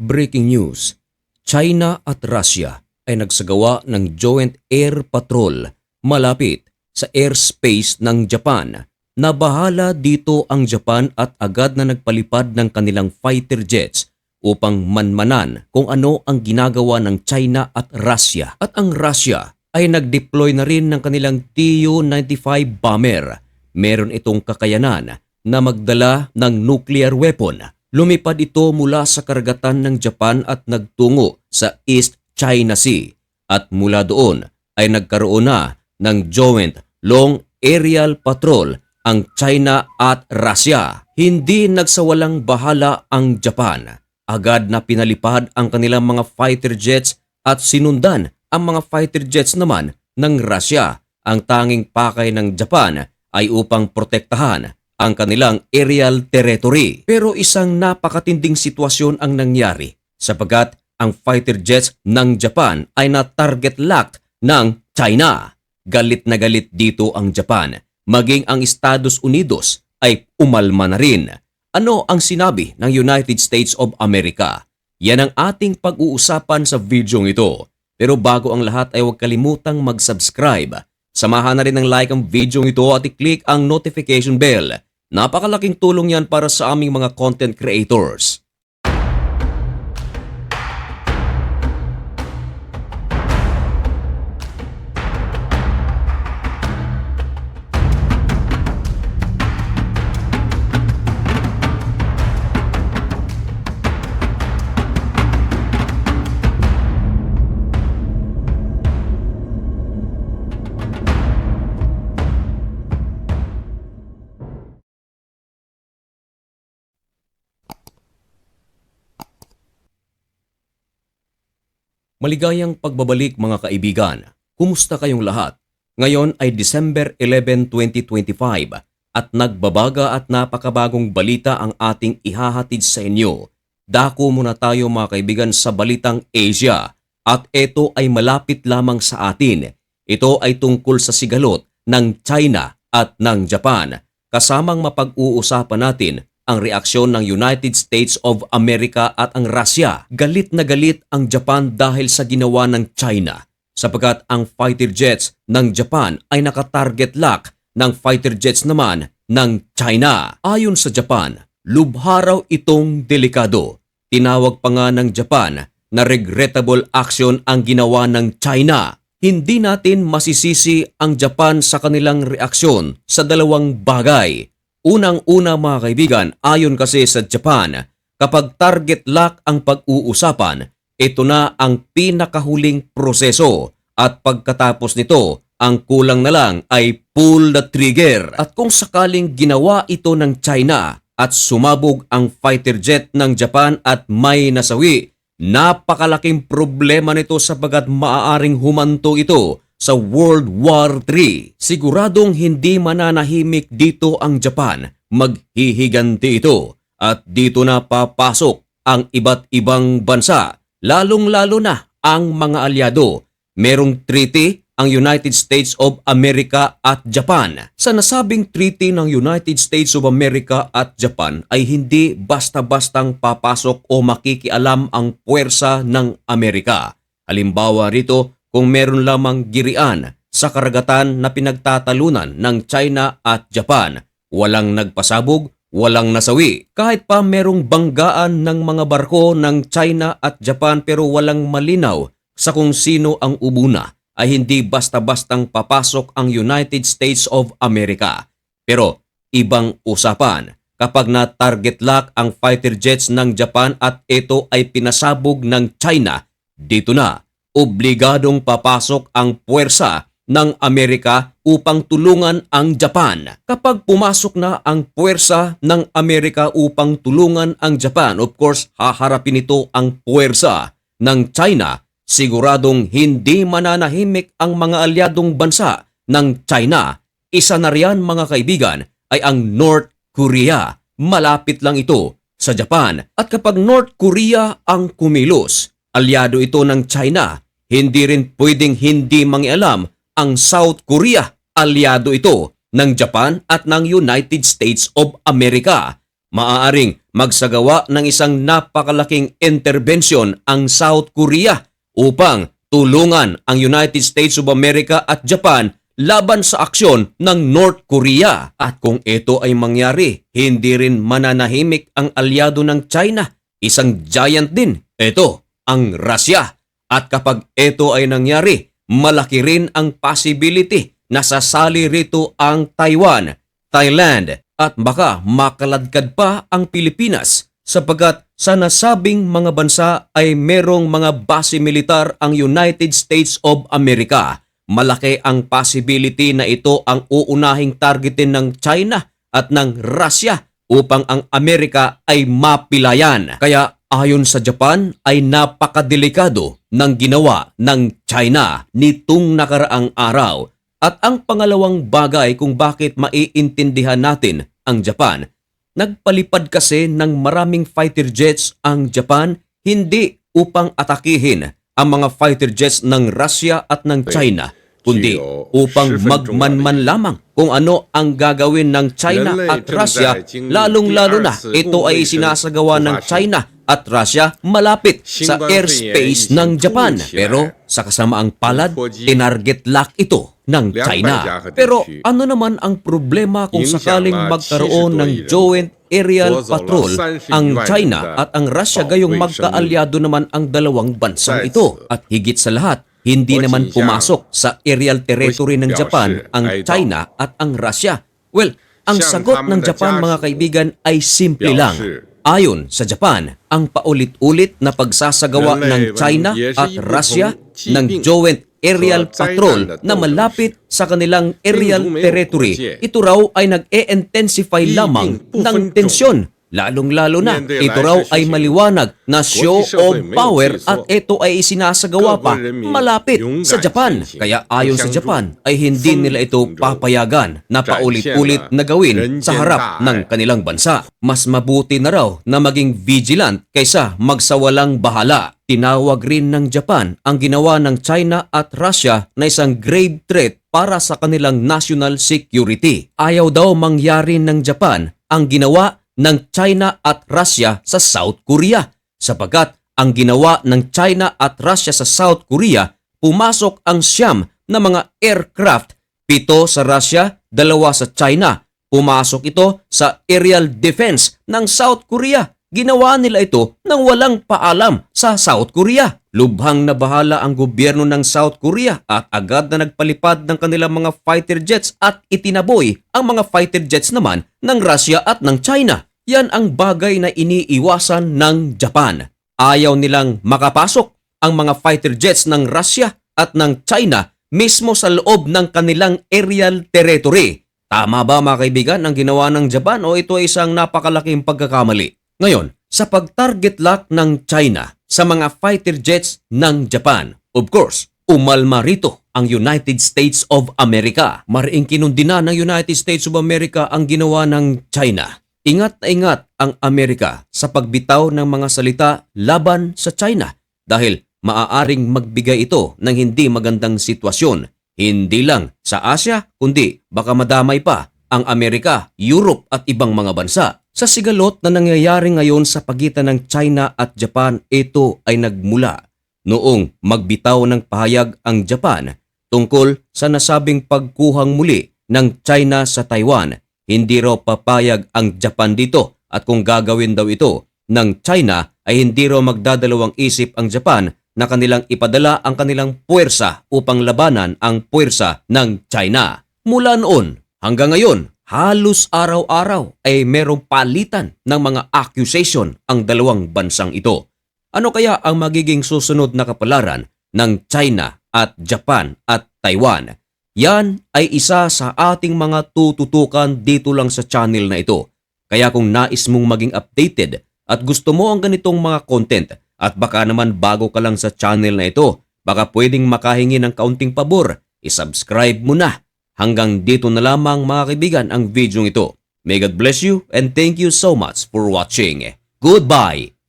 Breaking news, China at Russia ay nagsagawa ng joint air patrol malapit sa airspace ng Japan. Nabahala dito ang Japan at agad na nagpalipad ng kanilang fighter jets upang manmanan kung ano ang ginagawa ng China at Russia. At ang Russia ay nag-deploy na rin ng kanilang Tu-95 bomber. Meron itong kakayanan na magdala ng nuclear weapon. Lumipad ito mula sa karagatan ng Japan at nagtungo sa East China Sea. At mula doon ay nagkaroon na ng joint long aerial patrol ang China at Russia. Hindi nagsawalang bahala ang Japan. Agad na pinalipad ang kanilang mga fighter jets at sinundan ang mga fighter jets naman ng Russia. Ang tanging pakay ng Japan ay upang protektahan ang kanilang aerial territory. Pero isang napakatinding sitwasyon ang nangyari sapagat ang fighter jets ng Japan ay na-target lock ng China. Galit na galit dito ang Japan. Maging ang Estados Unidos ay umalma na rin. Ano ang sinabi ng United States of America? Yan ang ating pag-uusapan sa video ito. Pero bago ang lahat ay huwag kalimutang mag-subscribe. Samahan na rin ng like ang video ito at i-click ang notification bell. Napakalaking tulong yan para sa aming mga content creators. Maligayang pagbabalik mga kaibigan. Kumusta kayong lahat? Ngayon ay December 11, 2025 at nagbabaga at napakabagong balita ang ating ihahatid sa inyo. Dako muna tayo mga kaibigan sa balitang Asia at ito ay malapit lamang sa atin. Ito ay tungkol sa sigalot ng China at ng Japan. Kasamang mapag-uusapan natin ang reaksyon ng United States of America at ang Russia. Galit na galit ang Japan dahil sa ginawa ng China sapagkat ang fighter jets ng Japan ay nakatarget lock ng fighter jets naman ng China. Ayon sa Japan, lubharaw itong delikado. Tinawag pa nga ng Japan na regrettable action ang ginawa ng China. Hindi natin masisisi ang Japan sa kanilang reaksyon sa dalawang bagay. Unang-una mga kaibigan, ayon kasi sa Japan, kapag target lock ang pag-uusapan, ito na ang pinakahuling proseso at pagkatapos nito, ang kulang na lang ay pull the trigger. At kung sakaling ginawa ito ng China at sumabog ang fighter jet ng Japan at may nasawi, napakalaking problema nito sapagat maaaring humanto ito sa World War III. Siguradong hindi mananahimik dito ang Japan, maghihiganti ito at dito na papasok ang iba't ibang bansa, lalong-lalo na ang mga alyado. Merong treaty ang United States of America at Japan. Sa nasabing treaty ng United States of America at Japan ay hindi basta-bastang papasok o makikialam ang puwersa ng Amerika. Halimbawa rito, kung meron lamang girian sa karagatan na pinagtatalunan ng China at Japan, walang nagpasabog, walang nasawi. Kahit pa merong banggaan ng mga barko ng China at Japan pero walang malinaw sa kung sino ang ubuna ay hindi basta-bastang papasok ang United States of America. Pero ibang usapan kapag na-target lock ang fighter jets ng Japan at ito ay pinasabog ng China, dito na obligadong papasok ang puwersa ng Amerika upang tulungan ang Japan. Kapag pumasok na ang puwersa ng Amerika upang tulungan ang Japan, of course, haharapin ito ang puwersa ng China siguradong hindi mananahimik ang mga alyadong bansa ng China. Isa na riyan mga kaibigan ay ang North Korea. Malapit lang ito sa Japan. At kapag North Korea ang kumilos, alyado ito ng China. Hindi rin pwedeng hindi mangialam ang South Korea. Alyado ito ng Japan at ng United States of America. Maaaring magsagawa ng isang napakalaking intervention ang South Korea upang tulungan ang United States of America at Japan laban sa aksyon ng North Korea. At kung ito ay mangyari, hindi rin mananahimik ang alyado ng China. Isang giant din. Ito, ang Russia. At kapag ito ay nangyari, malaki rin ang possibility na sasali rito ang Taiwan, Thailand at baka makaladkad pa ang Pilipinas sapagkat sa nasabing mga bansa ay merong mga base militar ang United States of America. Malaki ang possibility na ito ang uunahing targetin ng China at ng Russia upang ang Amerika ay mapilayan. Kaya ayon sa Japan ay napakadelikado ng ginawa ng China nitong nakaraang araw. At ang pangalawang bagay kung bakit maiintindihan natin ang Japan, nagpalipad kasi ng maraming fighter jets ang Japan hindi upang atakihin ang mga fighter jets ng Russia at ng China, kundi upang magmanman lamang kung ano ang gagawin ng China at Russia, lalong-lalo na ito ay sinasagawa ng China at Russia malapit sa airspace ng Japan. Pero sa kasamaang palad, tinarget lock ito ng China. Pero ano naman ang problema kung sakaling magkaroon ng joint aerial patrol ang China at ang Russia gayong magkaalyado naman ang dalawang bansang ito. At higit sa lahat, hindi naman pumasok sa aerial territory ng Japan ang China at ang Russia. Well, ang sagot ng Japan mga kaibigan ay simple lang. Ayon sa Japan, ang paulit-ulit na pagsasagawa ng China at Russia ng joint aerial patrol na malapit sa kanilang aerial territory, ito raw ay nag-e-intensify lamang ng tensyon. Lalong-lalo na, ito raw ay maliwanag na show of power at ito ay isinasagawa pa malapit sa Japan. Kaya ayon sa Japan ay hindi nila ito papayagan na paulit-ulit na gawin sa harap ng kanilang bansa. Mas mabuti na raw na maging vigilant kaysa magsawalang bahala. Tinawag rin ng Japan ang ginawa ng China at Russia na isang grave threat para sa kanilang national security. Ayaw daw mangyari ng Japan ang ginawa ng China at Russia sa South Korea sapagkat ang ginawa ng China at Russia sa South Korea pumasok ang siyam na mga aircraft, pito sa Russia, dalawa sa China. Pumasok ito sa aerial defense ng South Korea. Ginawa nila ito nang walang paalam sa South Korea. Lubhang na bahala ang gobyerno ng South Korea at agad na nagpalipad ng kanilang mga fighter jets at itinaboy ang mga fighter jets naman ng Russia at ng China. Yan ang bagay na iniiwasan ng Japan. Ayaw nilang makapasok ang mga fighter jets ng Russia at ng China mismo sa loob ng kanilang aerial territory. Tama ba mga kaibigan ang ginawa ng Japan o ito ay isang napakalaking pagkakamali? Ngayon, sa pag-target lock ng China sa mga fighter jets ng Japan, of course, umalma rito ang United States of America. Mariing kinundina ng United States of America ang ginawa ng China. Ingat na ingat ang Amerika sa pagbitaw ng mga salita laban sa China dahil maaaring magbigay ito ng hindi magandang sitwasyon. Hindi lang sa Asia, kundi baka madamay pa ang Amerika, Europe at ibang mga bansa. Sa sigalot na nangyayari ngayon sa pagitan ng China at Japan, ito ay nagmula noong magbitaw ng pahayag ang Japan tungkol sa nasabing pagkuhang muli ng China sa Taiwan hindi raw papayag ang Japan dito at kung gagawin daw ito ng China ay hindi raw magdadalawang isip ang Japan na kanilang ipadala ang kanilang puwersa upang labanan ang puwersa ng China. Mula noon hanggang ngayon, halos araw-araw ay merong palitan ng mga accusation ang dalawang bansang ito. Ano kaya ang magiging susunod na kapalaran ng China at Japan at Taiwan? Yan ay isa sa ating mga tututukan dito lang sa channel na ito. Kaya kung nais mong maging updated at gusto mo ang ganitong mga content at baka naman bago ka lang sa channel na ito, baka pwedeng makahingi ng kaunting pabor, isubscribe mo na. Hanggang dito na lamang mga kaibigan ang video ito. May God bless you and thank you so much for watching. Goodbye!